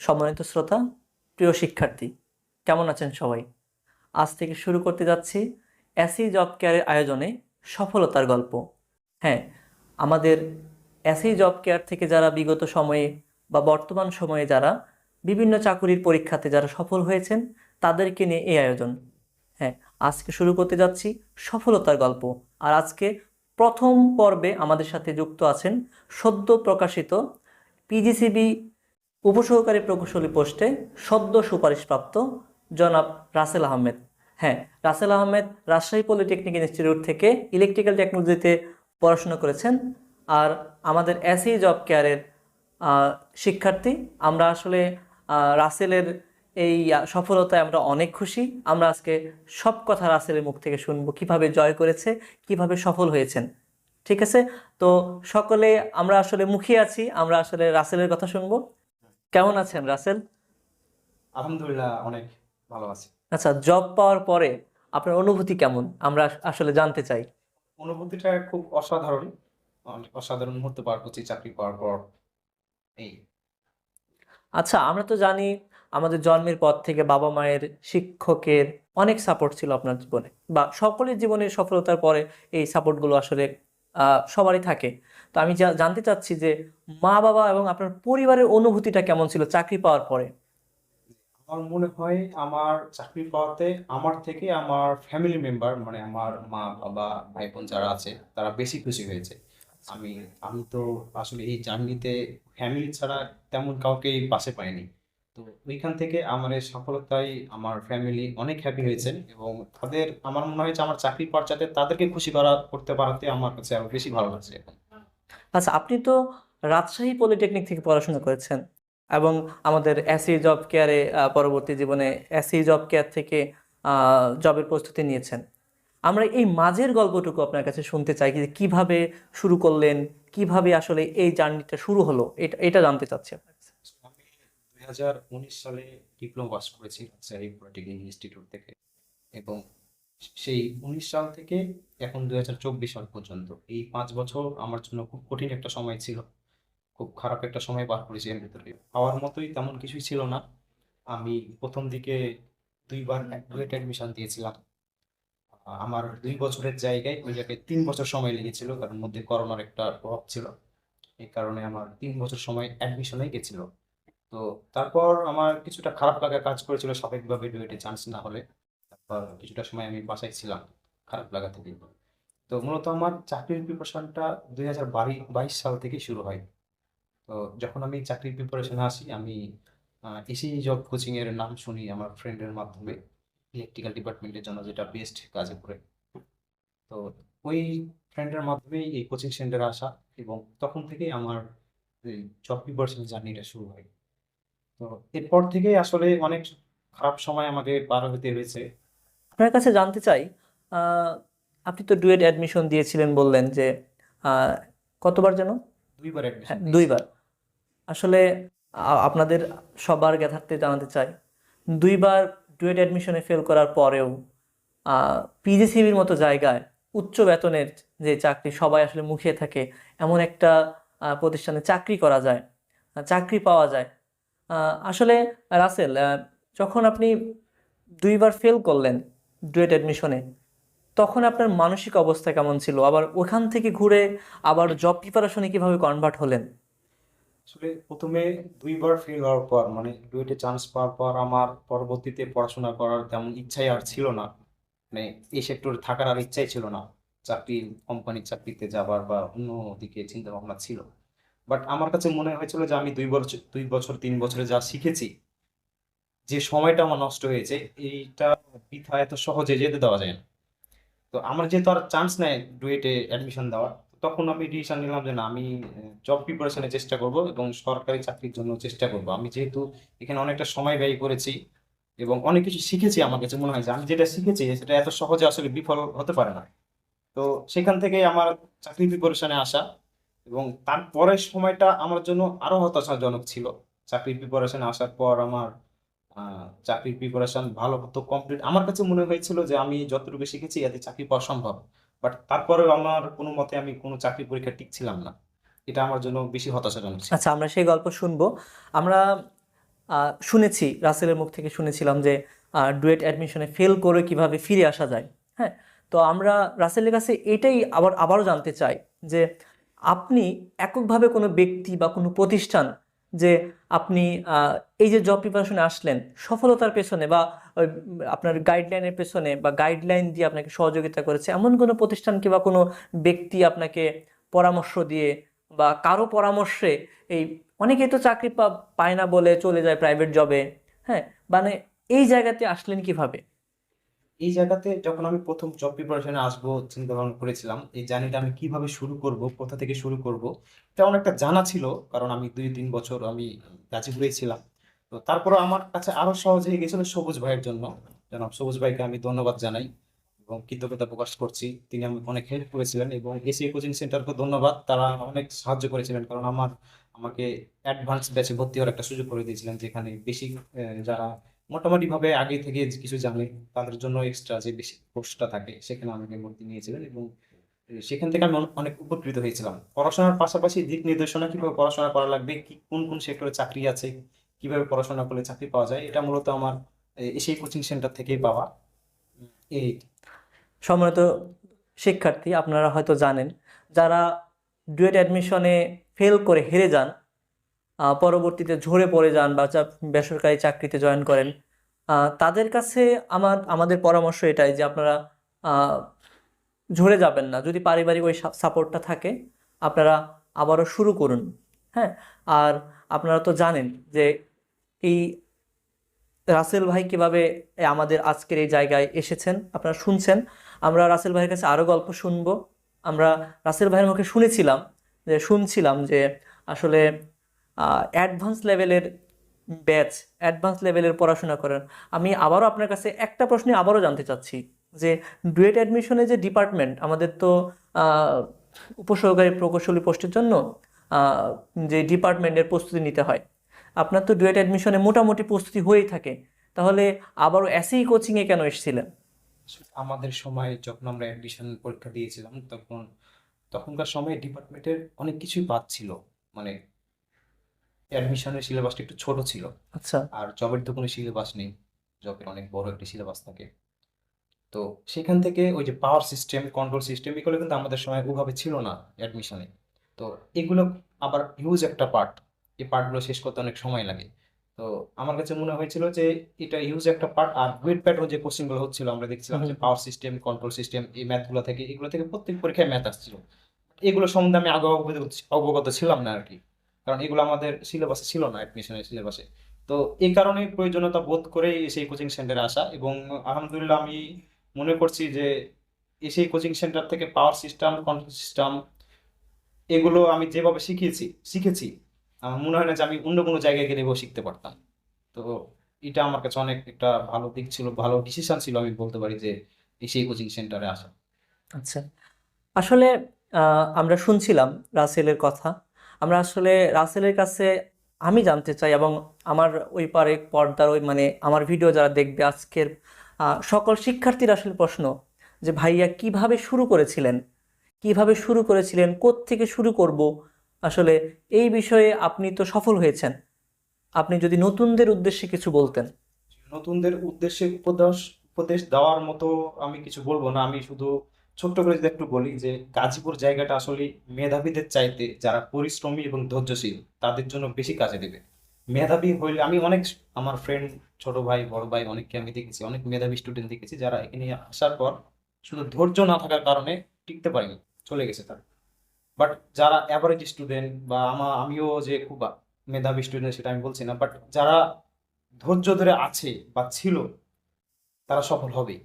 সম্মানিত শ্রোতা, প্রিয় শিক্ষার্থী, কেমন আছেন সবাই? আজ থেকে শুরু করতে যাচ্ছি অ্যাসি জব কেয়ারের আয়োজনে সফলতার গল্প। হ্যাঁ আমাদের অ্যাসি জব কেয়ার থেকে যারা বিগত সময়ে বা বর্তমান সময়ে যারা বিভিন্ন চাকুরির পরীক্ষাতে যারা সফল হয়েছেন, তাদেরকে নিয়ে এই আয়োজন। হ্যাঁ আজকে শুরু করতে যাচ্ছি সফলতার গল্প। আর আজকে প্রথম পর্বে আমাদের সাথে যুক্ত আছেন সদ্য প্রকাশিত পিজিসিবি উপসহকারী প্রকৌশলী পোস্টে সদ্য সুপারিশপ্রাপ্ত জনাব রাসেল আহমেদ। হ্যাঁ রাসেল আহমেদ রাজশাহী পলিটেকনিক ইনস্টিটিউট থেকে ইলেকট্রিক্যাল টেকনোলজিতে পড়াশোনা করেছেন আর আমাদের এসি জব কেয়ারের শিক্ষার্থী। আমরা আসলে রাসেলের এই সফলতায় আমরা অনেক খুশি। আমরা আজকে সব কথা রাসেলের মুখ থেকে শুনব। কীভাবে জয় করেছে, কীভাবে সফল হয়েছেন। ঠিক আছে? তো সকলে আমরা আসলে মুখিয়ে আছি। আমরা আসলে রাসেলের কথা শুনব। কেমন আছেন রাসেল? আলহামদুলিল্লাহ অনেক ভালো আছি। আচ্ছা জব পাওয়ার পরে আপনার অনুভূতি কেমন? আমরা আসলে জানতে চাই। অনুভূতিটা খুব অসাধারণ। অসাধারণ মুহূর্ত পার করছি চাকরি পাওয়ার পর। এই। আচ্ছা আমরা তো জানি আমাদের জন্মের পর থেকে বাবা মায়ের শিক্ষকের অনেক সাপোর্ট ছিল আপনার জীবনে। বা সকলের জীবনের সফলতার পরে এই সাপোর্টগুলো আসলে আহ, সবারই থাকে। তো আমি জানতে চাচ্ছি যে মা বাবা এবং আপনার পরিবারের অনুভূতিটা কেমন ছিল চাকরি পাওয়ার পরে? আমার মনে হয় আমার চাকরি পাওয়াতে আমার থেকে আমার ফ্যামিলি মেম্বার মানে আমার মা, বাবা ভাই বোন যারা আছে, তারা বেশি খুশি হয়েছে। আমি আমি তো আসলে এই জার্নিতে ফ্যামিলি ছাড়া তেমন কাউকে পাশে পাইনি। তো ওইখান থেকে আমার এই সফলতায় আমার ফ্যামিলি অনেক হ্যাপি হয়েছেন এবং তাদের, আমার মনে হয় যে আমার চাকরি পাওয়ার তাদেরকে খুশি করা, করতে পারাতে আমার কাছে আরও বেশি ভালো লাগছে এখন। আচ্ছা আপনি তো রাজশাহী পলিটেকনিক থেকে পড়াশোনা করেছেন এবং আমাদের এসি জব কেয়ারে পরবর্তী জীবনে এসি জব কেয়ার থেকে জবের প্রস্তুতি নিয়েছেন। আমরা এই মাঝের গল্পটুকু আপনার কাছে শুনতে চাই যে কীভাবে শুরু করলেন, কীভাবে আসলে এই জার্নিটা শুরু হলো, এটা এটা জানতে চাচ্ছি আপনার কাছে। আমি সালে ডিপ্লোমা পাস করেছি রাজশাহী পলিটেকনিক ইনস্টিটিউট থেকে এবং সেই উনিশ সাল থেকে এখন দু হাজার চব্বিশ সাল পর্যন্ত। এই পাঁচ বছর আমার জন্য খুব কঠিন একটা সময় ছিল। খুব খারাপ একটা সময় পার করেছি এর ভিতরে। পাওয়ার মতোই তেমন কিছুই ছিল না। আমি প্রথম দিকে দুইবার ডুয়েট অ্যাডমিশন দিয়েছিলাম। আমার দুই বছরের জায়গায় ওই জায়গায় তিন বছর সময় লেগেছিল, কারণ মধ্যে করোনার একটা প্রভাব ছিল। এই কারণে আমার তিন বছর সময় অ্যাডমিশনে গেছিল। তো তারপর আমার কিছুটা খারাপ লাগা কাজ করেছিল, স্বাভাবিকভাবে ডুয়েটে চান্স না হলে। কিছুটা সময় আমি বাসায় ছিলাম, খারাপ লাগা থেকে। তো মূলত আমার চাকরির প্রিপারেশনটা দুই হাজার বাইশ সাল থেকে শুরু হয়। তো যখন আমি চাকরির প্রিপারেশনে আসি, আমি এসি জব কোচিংয়ের নাম শুনি আমার ফ্রেন্ডের মাধ্যমে ইলেকট্রিক্যাল ডিপার্টমেন্টের জন্য যেটা বেস্ট কাজে করে তো ওই ফ্রেন্ডের মাধ্যমেই এই কোচিং সেন্টারে আসা এবং তখন থেকেই আমার জব প্রিপারেশন জার্নিটা শুরু হয়। তো এরপর থেকেই আসলে অনেক খারাপ সময় আমাকে পার হতে হয়েছে। আপনার কাছে জানতে চাই আপনি তো ডুয়েট অ্যাডমিশন দিয়েছিলেন বললেন যে কতবার যেন? দুইবার হ্যাঁ দুইবার। আসলে আপনাদের সবার জ্ঞাতার্থে জানাতে চাই দুইবার ডুয়েট অ্যাডমিশনে ফেল করার পরেও পিজিসিবির মতো জায়গায় উচ্চ বেতনের যে চাকরি সবাই আসলে মুখিয়ে থাকে এমন একটা প্রতিষ্ঠানে চাকরি করা যায় চাকরি পাওয়া যায়। আসলে রাসেল যখন আপনি দুইবার ফেল করলেন ডুয়েট অ্যাডমিশনে তখন আপনার মানসিক অবস্থা কেমন ছিল? আবার ওখান থেকে ঘুরে আবার জব প্রিপারেশনে কীভাবে কনভার্ট হলেন? আসলে প্রথমে দুইবার ফেল হওয়ার পর মানে ডুয়েটে চান্স পাওয়ার পর আমার পরবর্তীতে পড়াশোনা করার তেমন ইচ্ছাই আর ছিল না। মানে এই সেক্টরে থাকার আর ইচ্ছাই ছিল না। চাকরি কোম্পানির চাকরিতে যাবার বা অন্য দিকে চিন্তা ভাবনা ছিল। বাট আমার কাছে মনে হয়েছিল যে আমি দুই বছর দুই বছর, তিন বছরে যা শিখেছি যে সময়টা আমার নষ্ট হয়েছে, এইটা বৃথা এত সহজে যেতে দেওয়া যায় না। তো আমার যেহেতু আর চান্স নেই ডুয়েটে অ্যাডমিশন দেওয়ার, তখন আমি ডিসিশন নিলাম যে না, আমি জব প্রিপারেশনের চেষ্টা করব এবং সরকারি চাকরির জন্য চেষ্টা করব। আমি যেহেতু এখানে অনেকটা সময় ব্যয় করেছি এবং অনেক কিছু শিখেছি আমার কাছে মনে হয় যে, আমি যেটা শিখেছি সেটা এত সহজে আসলে বিফল হতে পারে না। তো সেখান থেকে আমার চাকরি প্রিপারেশনে আসা এবং তারপরের সময়টা আমার জন্য আরও হতাশাজনক ছিল। চাকরি প্রিপারেশনে আসার পর আমার চাকরির প্রিপারেশন ভালো মতো কমপ্লিট আমার কাছে মনে হয়েছিল যে আমি যতটুকু শিখেছি এতে চাকরি পাওয়া সম্ভব। বাট তারপরেও আমার কোনো মতে আমি কোনো চাকরি পরীক্ষা টিকছিলাম না। এটা আমার জন্য বেশি হতাশাজনক আচ্ছা আমরা সেই গল্প শুনব। আমরা শুনেছি, রাসেলের মুখ থেকে শুনেছিলাম যে ডুয়েট অ্যাডমিশনে ফেল করে কীভাবে ফিরে আসা যায়। হ্যাঁ তো আমরা রাসেলের কাছে এটাই আবার, আবারও জানতে চাই যে, আপনি এককভাবে কোনো ব্যক্তি বা কোনো প্রতিষ্ঠান যে আপনি এই যে জব প্রিপারেশনে আসলেন, সফলতার পেছনে বা আপনার গাইডলাইনের পেছনে বা গাইডলাইন দিয়ে আপনাকে সহযোগিতা করেছে, এমন কোনো প্রতিষ্ঠান কিংবা কোনো ব্যক্তি আপনাকে পরামর্শ দিয়ে বা কারও পরামর্শে এই অনেকেই তো চাকরি পায় না বলে চলে যায় প্রাইভেট জবে হ্যাঁ? মানে এই জায়গাতে আসলেন কীভাবে? এই জায়গাতে যখন আমি প্রথম জব প্রিপারেশনে আসব, চিন্তা ভাবনা করেছিলাম, এই জার্নিটা আমি কীভাবে শুরু করব, কোথা থেকে শুরু করব, তেমন একটা জানা ছিল, কারণ আমি দুই, তিন বছর আমি গাজীপুরেই ছিলাম তো তারপরে আমার কাছে আরও সহজ হয়ে গেছিল সবুজ ভাইয়ের জন্য। জনাব সবুজ ভাইকে আমি ধন্যবাদ জানাই এবং কৃতজ্ঞতা প্রকাশ করছি। তিনি আমাকে অনেক হেল্প করেছিলেন এবং এসিএ কোচিং সেন্টারকে ধন্যবাদ। তারা অনেক সাহায্য করেছিলেন, কারণ আমার, আমাকে অ্যাডভান্স ব্যাচে ভর্তি হওয়ার একটা সুযোগ করে দিয়েছিলেন, যেখানে বেশি যারা মোটামুটি ভাবে আগে থেকে কিছু জানে তাদের জন্য এক্সট্রা যে বেশি কোর্সটা থাকে, সেখানে আমাকে ভর্তি নিয়েছিলেন এবং সেখান থেকে আমি অনেক- উপকৃত হয়েছিলাম। পড়াশোনার পাশাপাশি দিক নির্দেশনা, কীভাবে পড়াশোনা করা লাগবে, কি, কোন কোন সেক্টরে চাকরি আছে, কীভাবে পড়াশোনা করলে চাকরি পাওয়া যায়, এটা মূলত আমার সেই কোচিং সেন্টার থেকেই পাওয়া। এই সম্মানিত শিক্ষার্থী, আপনারা হয়তো জানেন, যারা ডুয়েট অ্যাডমিশনে ফেল করে হেরে যান পরবর্তীতে ঝরে পড়ে যান বা বেসরকারি চাকরিতে জয়েন করেন। তাদের কাছে আমার, আমাদের পরামর্শ এটাই যে আপনারা ঝরে যাবেন না। যদি পারিবারিক ওই সাপোর্টটা থাকে, আপনারা আবারও শুরু করুন হ্যাঁ? আর আপনারা তো জানেন যে এই রাসেল ভাই কীভাবে আমাদের আজকের এই জায়গায় এসেছেন, আপনারা শুনছেন। আমরা রাসেল ভাইয়ের কাছে আরও গল্প শুনব। আমরা রাসেল ভাইয়ের মুখে শুনেছিলাম, যে শুনছিলাম যে আসলে অ্যাডভান্স লেভেলের ব্যাচ অ্যাডভান্স লেভেলের পড়াশোনা করেন। আমি আবারও আপনার কাছে একটা প্রশ্নে আবারও জানতে চাচ্ছি যে ডুয়েট অ্যাডমিশনে যে ডিপার্টমেন্ট আমাদের তো উপসহকারী প্রকৌশলী পোস্টের জন্য যে ডিপার্টমেন্টের প্রস্তুতি নিতে হয়, আপনার তো ডুয়েট অ্যাডমিশনে মোটামুটি প্রস্তুতি হয়েই থাকে। তাহলে আবারও এসই কোচিংয়ে কেন এসেছিলেন? আমাদের সময় যখন আমরা অ্যাডমিশন পরীক্ষা দিয়েছিলাম, তখন তখনকার সময়ে ডিপার্টমেন্টের অনেক কিছুই বাদ ছিল। মানে অ্যাডমিশনের সিলেবাসটা একটু ছোট ছিল। আচ্ছা। আর জবের তো কোনো সিলেবাস নেই। জবের অনেক বড় একটি সিলেবাস থাকে। তো সেখান থেকে ওই যে পাওয়ার সিস্টেম কন্ট্রোল সিস্টেম এগুলো কিন্তু আমাদের সময় ওভাবে ছিল না অ্যাডমিশনে তো এগুলো আবার হিউজ একটা পার্ট এই পার্টগুলো শেষ করতে অনেক সময় লাগে। তো আমার কাছে মনে হয়েছিল যে এটা হিউজ একটা পার্ট আর ওয়েট প্যাটার্ন যে কোশ্চেনগুলো হচ্ছিল আমরা দেখছিলাম যে পাওয়ার সিস্টেম কন্ট্রোল সিস্টেম এই ম্যাথগুলো থেকে এগুলো থেকে প্রত্যেক পরীক্ষায় ম্যাথ আসছিল। এগুলো সম্বন্ধে আমি আগে অবগত ছিলাম না আর কি। কারণ এগুলো আমাদের সিলেবাসে ছিল না অ্যাডমিশনের সিলেবাসে তো এই কারণে প্রয়োজনীয়তা বোধ করে সেই কোচিং সেন্টারে আসা এবং আলহামদুলিল্লাহ আমি মনে করছি যে সেই কোচিং সেন্টার থেকে পাওয়ার সিস্টেম কন্ট্রোল সিস্টেম এগুলো আমি যেভাবে শিখিয়েছি, শিখেছি, আমার মনে হয় না যে আমি অন্য কোনো জায়গায় গেলে শিখতে পারতাম। তো এটা আমার কাছে অনেক একটা ভালো দিক ছিল, ভালো ডিসিশন ছিল আমি বলতে পারি যে সেই কোচিং সেন্টারে আসা। আচ্ছা। আসলে আমরা শুনছিলাম রাসেলের কথা আমরা আসলে রাসেলের কাছে আমি জানতে চাই এবং আমার ওই পারে পর্দার ওই মানে আমার ভিডিও যারা দেখবে আজকের সকল শিক্ষার্থীর আসলে প্রশ্ন যে ভাইয়া কীভাবে শুরু করেছিলেন? কীভাবে শুরু করেছিলেন? থেকে শুরু করব? আসলে এই বিষয়ে আপনি তো সফল হয়েছেন। আপনি যদি নতুনদের উদ্দেশ্যে কিছু বলতেন। নতুনদের উদ্দেশ্যে উপদেশ উপদেশ দেওয়ার মতো আমি কিছু বলব না। আমি শুধু ছোট্ট করে যদি একটু বলি যে গাজীপুর জায়গাটা আসলে মেধাবীদের চাইতে যারা পরিশ্রমী এবং ধৈর্যশীল, তাদের জন্য বেশি কাজে দেবে। মেধাবী হইলে আমি অনেক আমার ফ্রেন্ড ছোট ভাই, বড় ভাই অনেককে আমি দেখেছি, অনেক মেধাবী স্টুডেন্ট দেখেছি যারা এখানে আসার পর শুধু ধৈর্য না থাকার কারণে টিকতে পারেনি, চলে গেছে তার। বাট যারা অ্যাভারেজ স্টুডেন্ট বা আমা, আমিও যে খুব মেধাবী স্টুডেন্ট সেটা আমি বলছি না বাট যারা ধৈর্য ধরে আছে বা ছিল, তারা সফল হবে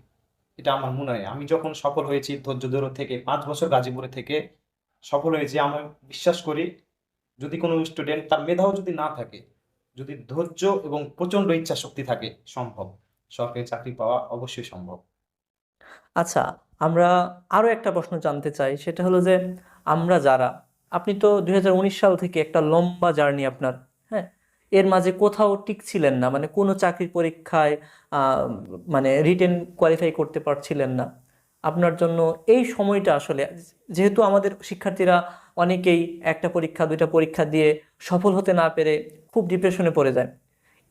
এটা আমার মনে হয়। আমি যখন সফল হয়েছি ধৈর্য ধরে থেকে, পাঁচ বছর গাজীপুরে থেকে সফল হয়েছি, আমি বিশ্বাস করি যদি কোনো স্টুডেন্ট তার মেধাও যদি না থাকে, যদি ধৈর্য এবং প্রচণ্ড ইচ্ছা শক্তি থাকে, সম্ভব। সরকারি চাকরি পাওয়া অবশ্যই সম্ভব। আচ্ছা আমরা আরও একটা প্রশ্ন জানতে চাই, সেটা হলো যে আমরা যারা, আপনি তো দুই হাজার উনিশ সাল থেকে একটা লম্বা জার্নি আপনার এর মাঝে কোথাও টিকছিলেন না মানে কোনো চাকরির পরীক্ষায় মানে রিটেন কোয়ালিফাই করতে পারছিলেন না। আপনার জন্য এই সময়টা আসলে, যেহেতু আমাদের শিক্ষার্থীরা অনেকেই একটা পরীক্ষা, দুইটা পরীক্ষা দিয়ে সফল হতে না পেরে খুব ডিপ্রেশনে পড়ে যায়।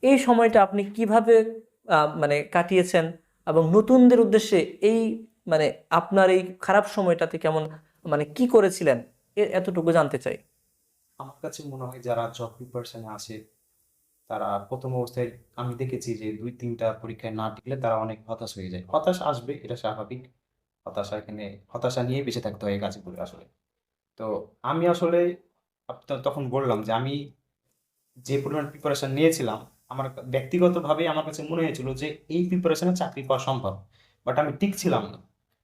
এই সময়টা আপনি কীভাবে মানে কাটিয়েছেন এবং নতুনদের উদ্দেশ্যে এই মানে আপনার এই খারাপ সময়টাতে কেমন মানে কি করেছিলেন? এতটুকু জানতে চাই। আমার কাছে মনে হয় যারা জব প্রিপারেশনে আসে তারা প্রথম অবস্থায় আমি দেখেছি যে দুই, তিনটা পরীক্ষায় না টিকলে তারা অনেক হতাশ হয়ে যায়। হতাশ আসবে, এটা স্বাভাবিক। হতাশা এখানে, হতাশা নিয়ে বেঁচে থাকতে হয় গাছগুলো আসলে। তো আমি আসলে তখন বললাম যে আমি যে পরিমাণ প্রিপারেশন নিয়েছিলাম, আমার ব্যক্তিগতভাবে আমার কাছে মনে হয়েছিল যে এই প্রিপারেশনে চাকরি পাওয়া সম্ভব। বাট আমি টিকছিলাম না।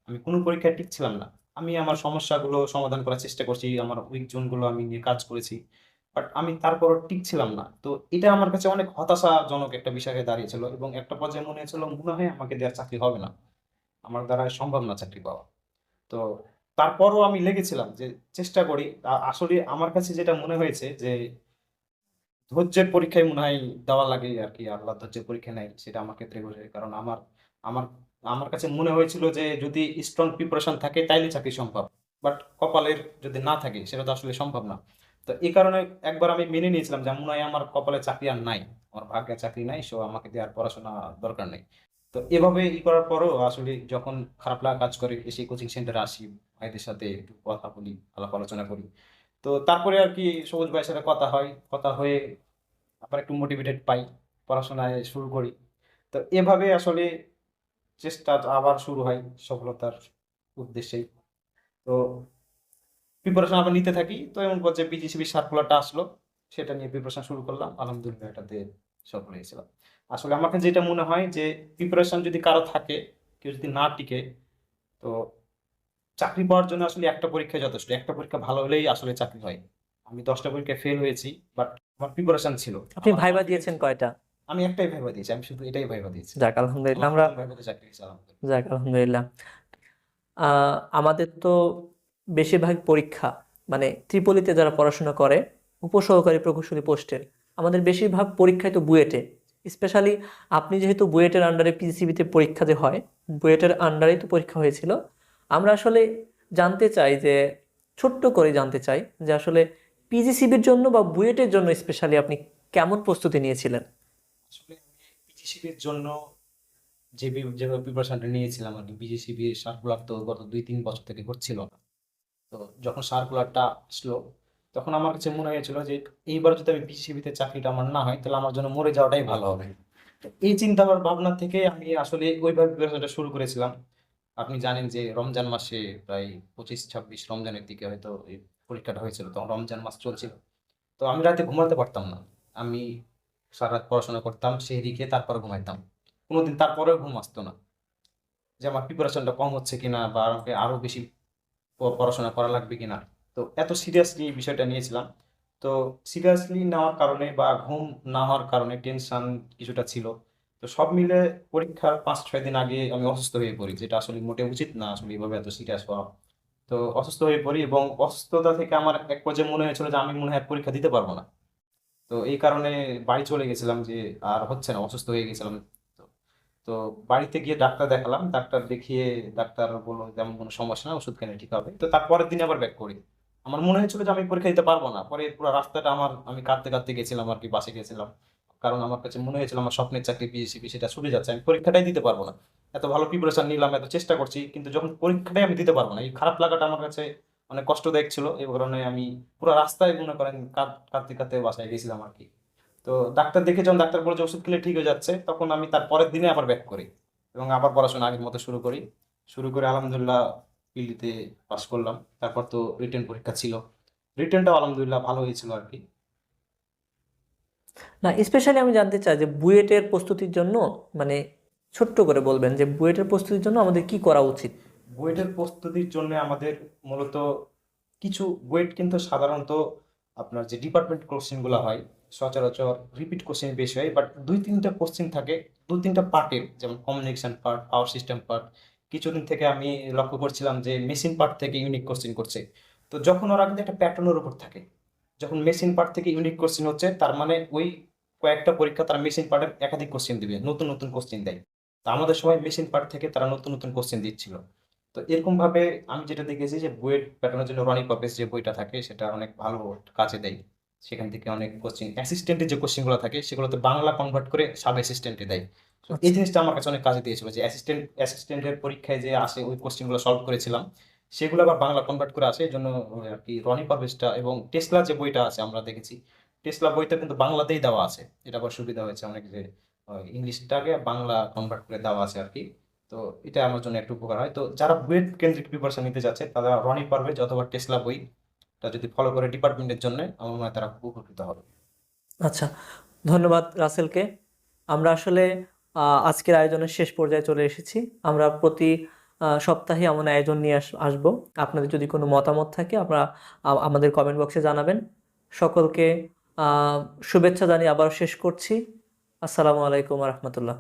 আমি কোনো পরীক্ষায় টিকছিলাম না। আমি আমার সমস্যাগুলো সমাধান করার চেষ্টা করছি, আমার উইক জোনগুলো আমি নিয়ে কাজ করেছি। বাট আমি তারপরও টিকছিলাম না। তো এটা আমার কাছে অনেক হতাশাজনক একটা বিষয় দাঁড়িয়েছিল এবং একটা পর্যায়ে মনে হয়েছিল, মনে হয় আমাকে দেওয়ার চাকরি হবে না। আমার দ্বারা সম্ভব না চাকরি পাওয়া। তো তারপরও আমি লেগেছিলাম যে চেষ্টা করি। আসলে আমার কাছে যেটা মনে হয়েছে যে ধৈর্যের পরীক্ষায় মনে হয় দেওয়া লাগে আর কি, আল্লাহ ধৈর্যের পরীক্ষা নেয় সেটা আমার ক্ষেত্রে ঘটে কারণ আমার আমার আমার কাছে মনে হয়েছিল যে যদি স্ট্রং প্রিপারেশন থাকে তাইলে চাকরি সম্ভব। বাট কপালের যদি না থাকে সেটা তো আসলে সম্ভব না। তো এই কারণে একবার আমি মেনে নিয়েছিলাম যে হয় আমার কপালে চাকরি আর নাই, আমার ভাগ্যে চাকরি নাই সো আমাকে দেওয়ার পড়াশোনা দরকার নেই। তো এভাবে ই করার পরও আসলে যখন খারাপ লাগা কাজ করে, এসে কোচিং সেন্টারে আসি, ভাইদের সাথে একটু কথা বলি, আলাপ আলোচনা করি। তো তারপরে আর কি সবুজ ভাইয়ের সাথে কথা হয়, কথা হয়ে আবার একটু মোটিভেটেড পাই, পড়াশোনায় শুরু করি। তো এভাবে আসলে চেষ্টা আবার শুরু হয় সফলতার উদ্দেশ্যেই। তো প্রিপারেশন আবার নিতে থাকি। তো এমন পর্যায়ে বিজিসিবি সার্কুলারটা আসলো সেটা নিয়ে প্রিপারেশন শুরু করলাম। আলহামদুলিল্লাহ এটাতে সফল হয়েছিলাম। আসলে আমার কাছে যেটা মনে হয় যে প্রিপারেশন যদি কারও থাকে কেউ যদি না টিকে তো চাকরি পাওয়ার জন্য আসলে একটা পরীক্ষা যথেষ্ট। একটা পরীক্ষা ভালো হলেই আসলে চাকরি হয়। আমি দশটা পরীক্ষায় ফেল হয়েছি বাট আমার প্রিপারেশন ছিল। আপনি আমার ভাইবা দিয়েছেন কয়টা? আমি একটাই ভাইবা দিয়েছি আমি শুধু এটাই ভাইবা দিয়েছি। যাক আলহামদুলিল্লাহ আমরা আমার যাক আলহামদুলিল্লাহ। আমাদের তো বেশিরভাগ পরীক্ষা মানে ত্রিপলিতে যারা পড়াশোনা করে, উপসহকারী প্রকৌশলী পোস্টের, আমাদের বেশিরভাগ পরীক্ষায় তো বুয়েটে। স্পেশালি আপনি যেহেতু বুয়েটের আন্ডারে পিজিসিবিতে পরীক্ষা যে হয়, বুয়েটের আন্ডারেই তো পরীক্ষা হয়েছিল। আমরা আসলে জানতে চাই যে, ছোট্ট করে জানতে চাই যে আসলে পিজিসিবির জন্য বা বুয়েটের জন্য স্পেশালি আপনি কেমন প্রস্তুতি নিয়েছিলেন? আসলে পিজিসিবির জন্য যে যেভাবে প্রিপারেশনটা নিয়েছিলাম আর কি পিজিসিবির সার্কুলার তো গত দুই, তিন বছর থেকে হচ্ছিল না। তো যখন সার্কুলারটা আসলো তখন আমার কাছে মনে হয়েছিল যে এইবার যদি আমি পিজিসিবিতে চাকরিটা আমার না হয়, তাহলে আমার জন্য মরে যাওয়াটাই ভালো হবে। এই চিন্তা ভাবনা থেকে আমি আসলে ওইভাবে প্রিপারেশনটা শুরু করেছিলাম। আপনি জানেন যে রমজান মাসে প্রায় পঁচিশ, ছাব্বিশ রমজানের দিকে হয়তো এই পরীক্ষাটা হয়েছিল, তখন রমজান মাস চলছিল। তো আমি রাতে ঘুমাতে পারতাম না। আমি সারা রাত পড়াশোনা করতাম দিকে তারপর ঘুমাইতাম। কোনোদিন তারপরেও ঘুম আসতো না। যে আমার প্রিপারেশনটা কম হচ্ছে কিনা বা আমাকে আরও বেশি পড়াশোনা করা লাগবে কিনা। তো এত সিরিয়াসলি বিষয়টা নিয়েছিলাম। তো সিরিয়াসলি নেওয়ার কারণে বা ঘুম না হওয়ার কারণে টেনশন কিছুটা ছিল। তো সব মিলে পরীক্ষার পাঁচ ছয় দিন আগে আমি অসুস্থ হয়ে পড়ি, যেটা আসলে মোটে উচিত না আসলে এইভাবে এত সিরিয়াস হওয়া। তো অসুস্থ হয়ে পড়ি এবং অসুস্থতা থেকে আমার এক পর্যায়ে মনে হয়েছিল যে আমি মনে হয় পরীক্ষা দিতে পারব না। তো এই কারণে বাড়ি চলে গেছিলাম যে আর হচ্ছে না, অসুস্থ হয়ে গেছিলাম। তো বাড়িতে গিয়ে ডাক্তার দেখালাম, ডাক্তার দেখিয়ে ডাক্তার বলল তেমন কোনো সমস্যা না ওষুধ খেলে ঠিক হবে। তো তারপরের দিন আবার ব্যাক করি। আমার মনে হয়েছিল যে আমি পরীক্ষা দিতে পারব না। পরে পুরো রাস্তাটা আমার, আমি কাঁদতে কাঁদতে গেছিলাম আর কি, বাসে গেছিলাম। কারণ আমার কাছে মনে হয়েছিল আমার স্বপ্নের চাকরি পিএসসিপি সেটা ছুটে যাচ্ছে, আমি পরীক্ষাটাই দিতে পারব না। এত ভালো প্রিপারেশন নিলাম, এত চেষ্টা করছি, কিন্তু যখন পরীক্ষাটাই আমি দিতে পারব না, এই খারাপ লাগাটা আমার কাছে অনেক কষ্টদায়ক ছিল। এই কারণে আমি পুরো রাস্তায় মনে করেন কাঁদ- কাঁদতে কাঁদতে বাসায় গেছিলাম আর কি। তো ডাক্তার দেখে যখন ডাক্তার বলে যে ওষুধ খেলে ঠিক হয়ে যাচ্ছে তখন আমি তার পরের দিনে আবার ব্যাক করি এবং আবার পড়াশোনা আগের মতো শুরু করি। শুরু করে আলহামদুলিল্লাহ পিলিতে পাস করলাম। তারপর তো রিটার্ন পরীক্ষা ছিল। রিটেনটাও আলহামদুলিল্লাহ ভালো হয়েছিল আর কি। না স্পেশালি আমি জানতে চাই যে বুয়েটের প্রস্তুতির জন্য মানে ছোট্ট করে বলবেন যে বুয়েটের প্রস্তুতির জন্য আমাদের কি করা উচিত? বুয়েটের প্রস্তুতির জন্য আমাদের মূলত কিছু বুয়েট কিন্তু সাধারণত আপনার যে ডিপার্টমেন্ট কোশ্চেনগুলো হয় সচরাচর রিপিট কোশ্চেন বেশি হয় বাট দুই তিনটা কোশ্চেন থাকে, দুই তিনটা পার্টের যেমন communication part power system part কিছুদিন থেকে আমি লক্ষ্য করছিলাম যে মেশিন পার্ট থেকে ইউনিক কোশ্চেন করছে। তো যখন ওরা কিন্তু একটা প্যাটার্নের উপর থাকে, যখন মেশিন পার্ট থেকে ইউনিক কোশ্চেন হচ্ছে, তার মানে ওই কয়েকটা পরীক্ষা তারা মেশিন পার্টের একাধিক কোশ্চেন দিবে, নতুন নতুন কোশ্চেন দেয়। তো আমাদের সময় মেশিন পার্ট থেকে তারা নতুন নতুন কোশ্চেন দিচ্ছিল। তো এরকমভাবে আমি যেটা দেখেছি যে বইয়ের প্যাটার্নের জন্য রনি পাপেস যে বইটা থাকে, সেটা অনেক ভালো কাজে দেয়। সেখান থেকে অনেক কোচিং অ্যাসিস্ট্যান্টের যে কোশ্চেনগুলো থাকে সেগুলোতে বাংলা কনভার্ট করে সাব অ্যাসিস্ট্যান্টে দেয়। তো এই জিনিসটা আমার কাছে অনেক কাজে দিয়েছিল যে অ্যাসিস্ট্যান্ট অ্যাসিস্ট্যান্টের পরীক্ষায় যে আসে ওই কোশ্চেনগুলো সলভ করেছিলাম সেগুলো আবার বাংলা কনভার্ট করে আসে। এই জন্য আর কি রনি পারভেজটা এবং টেসলা যে বইটা আছে আমরা দেখেছি টেসলা বইটা কিন্তু বাংলাতেই দেওয়া আছে। এটা আবার সুবিধা হয়েছে অনেক যে ইংলিশটাকে বাংলা কনভার্ট করে দেওয়া আছে আর কি। তো এটা আমার জন্য একটু উপকার হয়। তো যারা বুয়েট কেন্দ্রিক প্রিপারেশন নিতে যাচ্ছে তারা রনি পারভেজ অথবা টেসলা বইটা যদি ফলো করে ডিপার্টমেন্টের জন্য, আমার মনে হয় তারা খুব উপকৃত হবে। আচ্ছা ধন্যবাদ রাসেলকে। আমরা আসলে আজকের আয়োজনের শেষ পর্যায়ে চলে এসেছি। আমরা প্রতি সপ্তাহে এমন আয়োজন নিয়ে আস, আসব। আপনাদের যদি কোনো মতামত থাকে, আপনারা, আ- আমাদের কমেন্ট বক্সে জানাবেন। সকলকে শুভেচ্ছা জানিয়ে আবার শেষ করছি। আসসালামু আলাইকুম রহমতুল্লাহ।